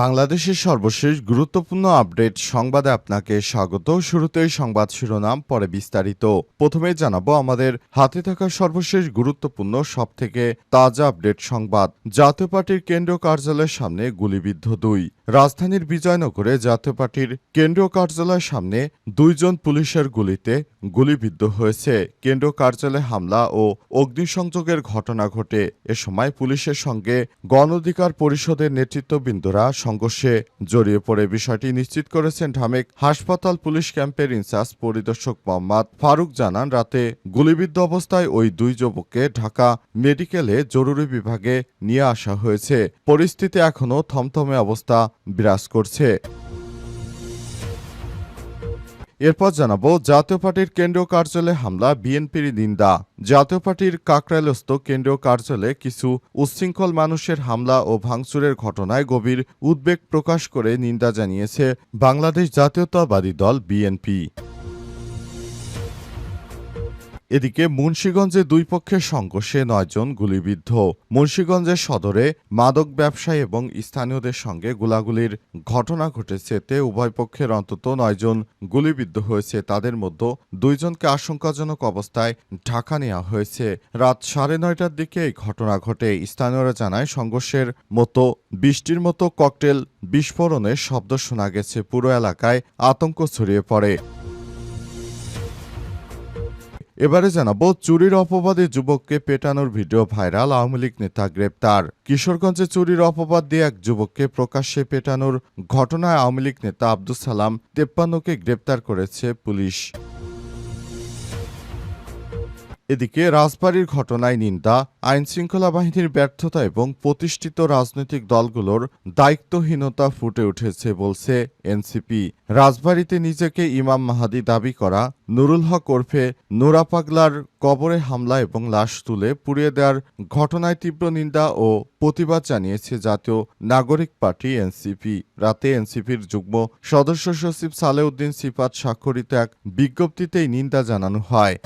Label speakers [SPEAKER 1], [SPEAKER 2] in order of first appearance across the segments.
[SPEAKER 1] বাংলাদেশের সর্বশেষ গুরুত্বপূর্ণ আপডেট সংবাদে আপনাকে স্বাগত। শুরুতেই সংবাদ শিরোনাম, পরে বিস্তারিত। প্রথমে জানাব আমাদের হাতে থাকা সর্বশেষ গুরুত্বপূর্ণ, সবথেকে তাজা আপডেট সংবাদ। জাতীয় পার্টির কেন্দ্রীয় কার্যালয়ের সামনে গুলিবিদ্ধ দুই। রাজধানীর বিজয়নগরে জাতীয় পার্টির কেন্দ্রীয় কার্যালয়ের সামনে দুইজন পুলিশের গুলিতে গুলিবিদ্ধ হয়েছে। কেন্দ্রীয় কার্যালয়ে হামলা ও অগ্নিসংযোগের ঘটনা ঘটে। এ সময় পুলিশের সঙ্গে গণ অধিকার পরিষদের নেতৃত্ববৃন্দরা সংঘর্ষে জড়িয়ে পড়ে বিষয়টি নিশ্চিত করেছেন ঢামেক হাসপাতাল পুলিশ ক্যাম্পের ইনচার্জ পরিদর্শক মোহাম্মদ ফারুক জানান, রাতে গুলিবিদ্ধ অবস্থায় ওই দুই যুবককে ঢাকা মেডিকেলে জরুরি বিভাগে নিয়ে আসা হয়েছে। পরিস্থিতি এখনও থমথমে অবস্থা বিরাজ করছে। এরপর জানাব, জাতীয় পার্টির কেন্দ্রীয় কার্যালয়ে হামলা, বিএনপির নিন্দা। জাতীয় পার্টির কাকরাইলস্থ কেন্দ্রীয় কার্যালয়ে কিছু উচ্ছৃঙ্খল মানুষের হামলা ও ভাঙচুরের ঘটনায় গভীর উদ্বেগ প্রকাশ করে নিন্দা জানিয়েছে বাংলাদেশ জাতীয়তাবাদী দল বিএনপি। এদিকে মুন্সীগঞ্জে দুই পক্ষের সংঘর্ষে নয়জন গুলিবিদ্ধ। মুন্সীগঞ্জের সদরে মাদক ব্যবসায়ী এবং স্থানীয়দের সঙ্গে গোলাগুলির ঘটনা ঘটেছে এতে উভয় পক্ষের অন্তত নয়জন গুলিবিদ্ধ হয়েছে। তাদের মধ্যে দুইজনকে আশঙ্কাজনক অবস্থায় ঢাকা নেওয়া হয়েছে। রাত সাড়ে নয়টার দিকে এই ঘটনা ঘটে। স্থানীয়রা জানায়, সংঘর্ষের মতো বৃষ্টির মতো ককটেল বিস্ফোরণের শব্দ শোনা গেছে। পুরো এলাকায় আতঙ্ক ছড়িয়ে পড়ে। এবারে জানাব, চুরির অপবাদে যুবককে পেটানোর ভিডিও ভাইরাল, আওয়ামী লীগ নেতা গ্রেপ্তার। কিশোরগঞ্জে চুরির অপবাদ দিয়ে এক যুবককে প্রকাশ্যে পেটানোর ঘটনায় আওয়ামী লীগ নেতা আব্দুল সালাম তেপ্পান্নকে গ্রেপ্তার করেছে পুলিশ। এদিকে রাজবাড়ির ঘটনায় নিন্দা, আইনশৃঙ্খলা বাহিনীর ব্যর্থতা এবং প্রতিষ্ঠিত রাজনৈতিক দলগুলোর দায়িত্বহীনতা ফুটে উঠেছে বলছে এনসিপি। রাজবাড়িতে নিজেকে ইমাম মাহাদি দাবি করা, নুরুল হক ওরফে নুরা পাগলার কবরে হামলা এবং লাশ তুলে পুড়িয়ে দেওয়ার ঘটনায় তীব্র নিন্দা ও প্রতিবাদ জানিয়েছে জাতীয় নাগরিক পার্টি এনসিপি। রাতে এনসিপির যুগ্ম সদস্য সচিব সালেউদ্দিন সিফাত স্বাক্ষরিত এক বিজ্ঞপ্তিতেই নিন্দা জানানো হয়।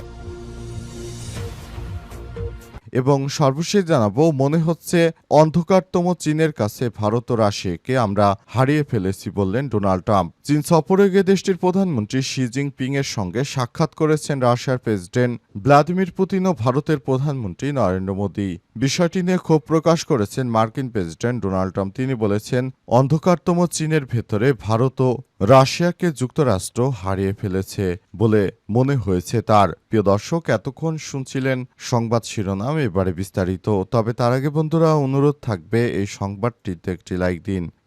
[SPEAKER 1] এবং সর্বশেষ জানাব, মনে হচ্ছে অন্ধকারতম চীনের কাছে ভারত ও রাশিয়াকে আমরা হারিয়ে ফেলেছি বললেন ডোনাল্ড ট্রাম্প। চীন সফরে গিয়ে দেশটির প্রধানমন্ত্রী শি জিনপিং এর সঙ্গে সাক্ষাৎ করেছেন রাশিয়ার প্রেসিডেন্ট ভ্লাদিমির পুতিন ও ভারতের প্রধানমন্ত্রী নরেন্দ্র মোদী। বিষয়টি নিয়ে ক্ষোভ প্রকাশ করেছেন মার্কিন প্রেসিডেন্ট ডোনাল্ড ট্রাম্প। তিনি বলেছেন, অন্ধকারতম চীনের ভেতরে ভারত ও রাশিয়াকে যুক্তরাষ্ট্র হারিয়ে ফেলেছে বলে মনে হয়েছে তার। প্রিয় দর্শক, এতক্ষণ শুনছিলেন সংবাদ শিরোনাম, এবারে বিস্তারিত। তবে তার আগে বন্ধুরা, অনুরোধ থাকবে এই সংবাদটিতে একটি লাইক দিন।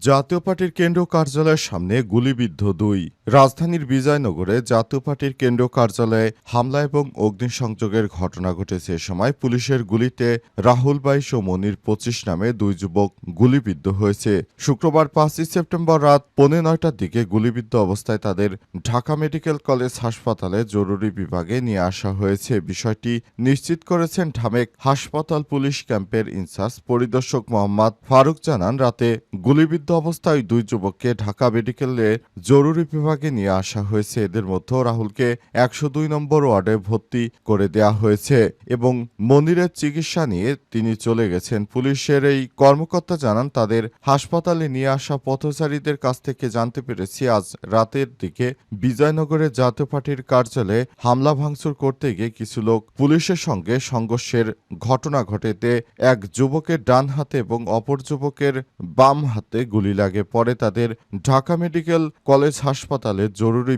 [SPEAKER 1] জাতীয় পার্টির কেন্দ্রীয় কার্যালয়ের সামনে গুলিবিদ্ধ দুই। রাজধানীর বিজয়নগরে জাতীয় পার্টির কেন্দ্রীয় কার্যালয়ে হামলা এবং অগ্নিসংযোগের ঘটনা ঘটেছে এ সময় পুলিশের গুলিতে রাহুল বাইশ ও মনির পঁচিশ নামে দুই যুবক গুলিবিদ্ধ হয়েছে। শুক্রবার পাঁচই সেপ্টেম্বর রাত পৌনে নয়টার দিকে গুলিবিদ্ধ অবস্থায় তাদের ঢাকা মেডিকেল কলেজ হাসপাতালে জরুরি বিভাগে নিয়ে আসা হয়েছে। বিষয়টি নিশ্চিত করেছেন ঢামেক হাসপাতাল পুলিশ ক্যাম্পের ইনচার্জ পরিদর্শক মোহাম্মদ ফারুক জানান, রাতে গুলিবিদ্ধ অবস্থায় দুই যুবককে ঢাকা মেডিকেলে জরুরি বিভাগে নিয়ে আসা হয়েছে। এদের মধ্যে রাহুলকে একশো দুই নম্বর ওয়ার্ডে ভর্তি করে দেয়া হয়েছে এবং মন্দিরের চিকিৎসা নিয়ে তিনি চলে গেছেন। পুলিশের এই কর্মকর্তা জানান, তাদের হাসপাতালে নিয়ে আসা পথচারীদের কাছ থেকে জানতে পেরেছি, আজ রাতের দিকে বিজয়নগরের জাতীয় পার্টির কার্যালয়ে হামলা ভাঙচুর করতে গিয়ে কিছু লোক পুলিশের সঙ্গে সংঘর্ষের ঘটনা ঘটেতে এক যুবকের ডান হাতে এবং অপর যুবকের বাম হাতে গুলি লাগে। পরে তাদের ঢাকা মেডিকেল কলেজ হাসপাতালে জরুরি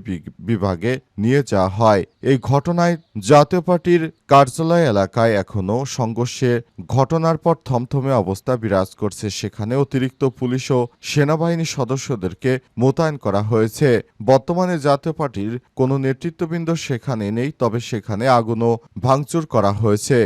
[SPEAKER 1] বিভাগে নিয়ে যাওয়া হয়। এই ঘটনায় জাতীয় পার্টির কার্যালয় এলাকায় এখনও সংঘর্ষে ঘটনার পর থমথমে অবস্থা বিরাজ করছে। সেখানে অতিরিক্ত পুলিশ ও সেনাবাহিনী সদস্যদেরকে মোতায়েন করা হয়েছে। বর্তমানে জাতীয় পার্টির কোনো নেতৃত্ববৃন্দ সেখানে নেই, তবে সেখানে আগুনও ভাঙচুর করা হয়েছে।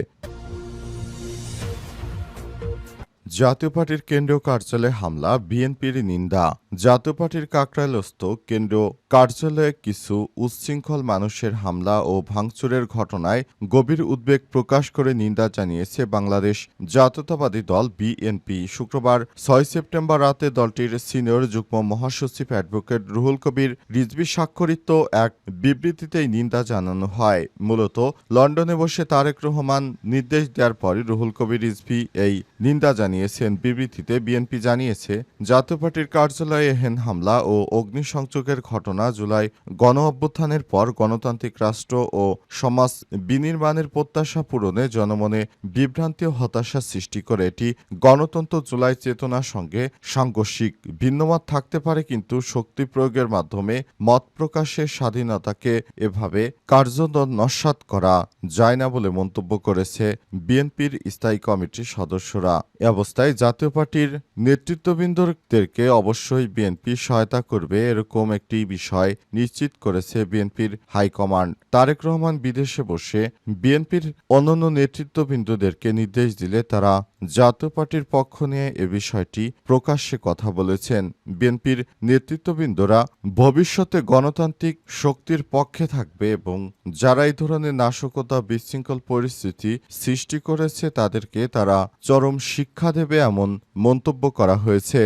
[SPEAKER 1] জাতীয় পার্টির কেন্দ্রীয় কার্যালয়ে হামলা বিএনপির নিন্দা। জাতীয় পার্টির কাকরাইলস্থ কেন্দ্রীয় কার্যালয়ে কিছু উচ্ছৃঙ্খল মানুষের হামলা ও ভাঙচুরের ঘটনায় গভীর উদ্বেগ প্রকাশ করে নিন্দা জানিয়েছে বাংলাদেশ জাতীয়তাবাদী দল বিএনপি। শুক্রবার ছয় সেপ্টেম্বর রাতে দলটির সিনিয়র যুগ্ম মহাসচিব অ্যাডভোকেট রুহুল কবির রিজভি স্বাক্ষরিত এক বিবৃতিতেই নিন্দা জানানো হয়। মূলত লন্ডনে বসে তারেক রহমান নির্দেশ দেওয়ার পরে রুহুল কবির রিজভি এই নিন্দা জানিয়েছেন। বিবৃতিতে বিএনপি জানিয়েছে, জাতীয় পার্টির কার্যালয়ে এহেন হামলা ও অগ্নিসংযোগের ঘটনা জুলাই গণ অভ্যুত্থানের পর গণতান্ত্রিক রাষ্ট্র ও সমাজ বিনির্মাণের প্রত্যাশা পূরণে জনমনে বিভ্রান্তি ও হতাশা সৃষ্টি করে। এটি গণতন্ত্র জুলাই চেতনার সঙ্গে সাংঘর্ষিক ভিন্নমত থাকতে পারে, কিন্তু শক্তি প্রয়োগের মাধ্যমে মত প্রকাশের স্বাধীনতাকে এভাবে কার্যত নস্বাত করা যায় না বলে মন্তব্য করেছে বিএনপির স্থায়ী কমিটির সদস্যরা। এ অবস্থায় জাতীয় পার্টির নেতৃত্ববৃন্দদেরকে অবশ্যই বিএনপি সহায়তা করবে, এরকম একটি বিষয়। নিশ্চিত করেছে বিএনপির হাইকমান্ড। তারেক রহমান বিদেশে বসে বিএনপির অন্যান্য নেতৃত্ববৃন্দদেরকে নির্দেশ দিলে তারা জাতীয় পার্টির পক্ষ নিয়ে এ বিষয়টি প্রকাশ্যে কথা বলেছেন। বিএনপির নেতৃত্ববৃন্দরা ভবিষ্যতে গণতান্ত্রিক শক্তির পক্ষে থাকবে এবং যারা এই ধরনের নাশকতা বিশৃঙ্খল পরিস্থিতি সৃষ্টি করেছে তাদেরকে তারা চরম শিক্ষা দেবে এমন মন্তব্য করা হয়েছে।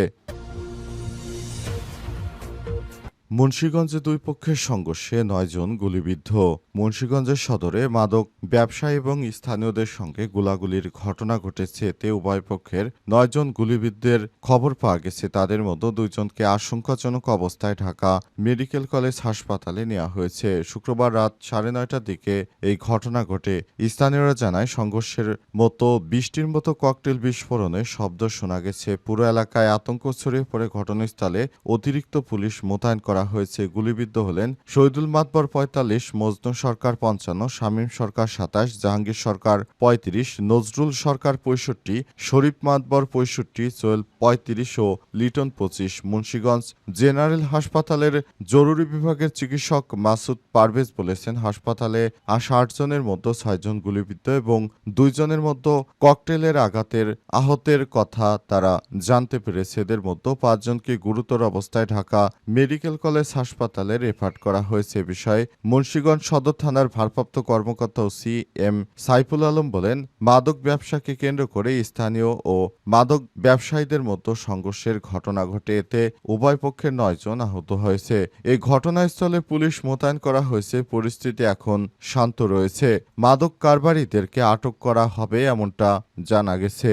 [SPEAKER 1] মুন্সীগঞ্জে দুই পক্ষের সংঘর্ষে নয়জন গুলিবিদ্ধ। মুন্সীগঞ্জের সদরে মাদক, ব্যবসায়ী এবং স্থানীয়দের সঙ্গে গোলাগুলির ঘটনা ঘটেছে এতে উভয় পক্ষের নয়জন গুলিবিদ্ধের খবর পাওয়া গেছে। তাদের মধ্যে দুইজনকে আশঙ্কাজনক অবস্থায় ঢাকা মেডিকেল কলেজ হাসপাতালে নেওয়া হয়েছে। শুক্রবার রাত সাড়ে নয়টার দিকে এই ঘটনা ঘটে। স্থানীয়রা জানায়, সংঘর্ষের মতো বৃষ্টির মতো ককটেল বিস্ফোরণে শব্দ শোনা গেছে। পুরো এলাকায় আতঙ্ক ছড়িয়ে পড়ে। ঘটনাস্থলে অতিরিক্ত পুলিশ মোতায়েন করা হয়েছে গুলিবিদ্ধ হলেন শহীদুল মাতবর পঁয়তাল্লিশ, মজনু সরকার পঞ্চান্ন, শামীম সরকার সাতাশ, জাহাঙ্গীর সরকার পঁয়ত্রিশ, নজরুল সরকার পঁয়ষট্টি, শরীফ মাতবর পঁয়ষট্টি, সোহেল পঁয়ত্রিশ ও লিটন পঁচিশ। মুন্সীগঞ্জ জেনারেল হাসপাতালের জরুরি বিভাগের চিকিৎসক মাসুদ পারভেজ বলেছেন, হাসপাতালে আসা আটজনের মধ্যে ছয়জন গুলিবিদ্ধ এবং দুইজনের মধ্যে ককটেলের আঘাতের আহতের কথা তারা জানতে পেরেছে। এদের মধ্যে পাঁচজনকে গুরুতর অবস্থায় ঢাকা মেডিকেল কলেজ হাসপাতালে রেফার করা হয়েছে বিষয়ে মুন্সীগঞ্জ সদর থানার ভারপ্রাপ্ত কর্মকর্তা ওসি এম সাইফুল আলম বলেন, মাদক ব্যবসাকে কেন্দ্র করে স্থানীয় ও মাদক ব্যবসায়ীদের মধ্যে সংঘর্ষের ঘটনা ঘটে। এতে উভয় পক্ষের নয়জন আহত হয়েছে। এই ঘটনাস্থলে পুলিশ মোতায়েন করা হয়েছে। পরিস্থিতি এখন শান্ত রয়েছে। মাদক কারবারিদেরকে আটক করা হবে এমনটা জানা গেছে।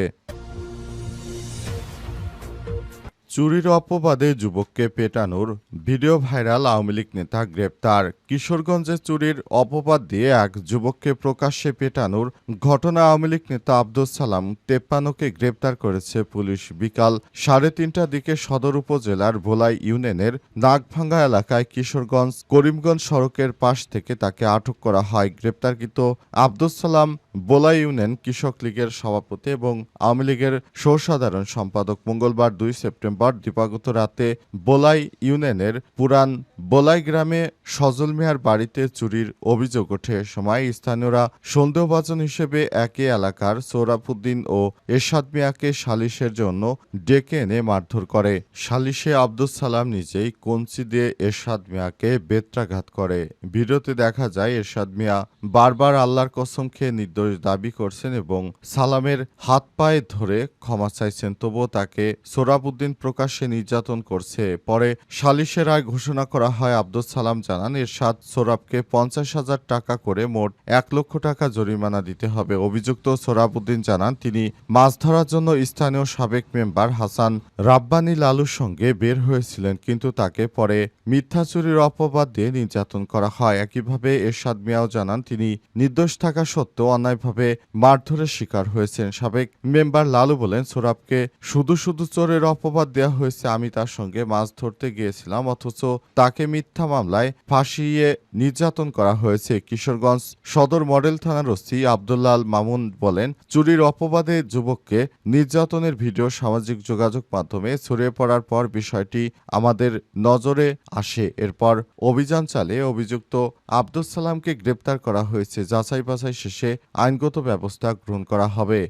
[SPEAKER 1] চুরির অপবাদে যুবককে পেটানোর ভিডিও ভাইরাল আওয়ামী লীগ নেতা গ্রেপ্তার। কিশোরগঞ্জে চুরির অপবাদ দিয়ে এক যুবককে প্রকাশ্যে পেটানোর ঘটনা আওয়ামী লীগ নেতা আব্দুল সালাম তেপ্পানোকে গ্রেপ্তার করেছে পুলিশ বিকাল সাড়ে তিনটার দিকে সদর উপজেলার ভোলাই ইউনিয়নের নাগভাঙ্গা এলাকায় কিশোরগঞ্জ করিমগঞ্জ সড়কের পাশ থেকে তাকে আটক করা হয়। গ্রেপ্তারকৃত আব্দুল সালাম বোলাই ইউনিয়ন কৃষক লীগের সভাপতি এবং আওয়ামী লীগের সহসাধারণ সম্পাদক মঙ্গলবার দুই সেপ্টেম্বর দিবাগত রাতে বোলাই ইউনিয়নের পুরান বোলাই গ্রামে সজল মিয়ার বাড়িতে চুরির অভিযোগ ওঠে। সময় স্থানীয়রা সন্দেহভাজন হিসেবে একই এলাকার সৌরাফুদ্দিন ও এরশাদ মিয়াকে সালিশের জন্য ডেকে এনে মারধর করে। সালিশে আব্দুল সালাম নিজেই কঞ্চি দিয়ে এরশাদ মিয়াকে বেত্রাঘাত করে। ভিডিওতে দেখা যায়, এরশাদ মিয়া বারবার আল্লাহর কসম খেয়ে নির্দোষ দাবি করছেন এবং সালামের হাত পায়ে ধরে ক্ষমা চাইছেন, তবুও তাকে সোরাবুদ্দিন প্রকাশ্যে নির্যাতন করছে। পরে সালিশের রায় ঘোষণা করা হয় আব্দুল সালাম জানান, এরশাদ সোরাবকে পঞ্চাশ হাজার টাকা করে মোট এক লক্ষ টাকা জরিমানা দিতে হবে। অভিযুক্ত সোরাবুদ্দিন জানান, তিনি মাছ ধরার জন্য স্থানীয় সাবেক মেম্বার হাসান রাব্বানি লালুর সঙ্গে বের হয়েছিলেন, কিন্তু তাকে পরে মিথ্যা চুরির অপবাদ দিয়ে নির্যাতন করা হয়। একইভাবে এরশাদ মিয়াও জানান, তিনি নির্দোষ থাকা সত্ত্বেও অন্যায়ভাবে মারধরের শিকার হয়েছেন সাবেক মেম্বার লালু বলেন সোরাবকে শুধু শুধু চোরের অপবাদ দেওয়া হয়েছে, আমি তার সঙ্গে মাছ ধরতে গিয়েছিলাম, অথচ তাকে মিথ্যা মামলায় ফাঁসিয়ে নির্যাতন করা হয়েছে। কিশোরগঞ্জ সদর মডেল থানার ওসি আবদুল্লাল মামুন বলেন, চুরির অপবাদে যুবককে নির্যাতনের ভিডিও, সামাজিক যোগাযোগ মাধ্যমে ছড়িয়ে পড়ার পর বিষয়টি আমাদের নজরে আসে। এরপর অভিযান চালিয়ে অভিযুক্ত আব্দুল সালামকে গ্রেপ্তার করা হয়েছে। যাচাই বাছাই শেষে আইনগত ব্যবস্থা গ্রহণ করা হবে।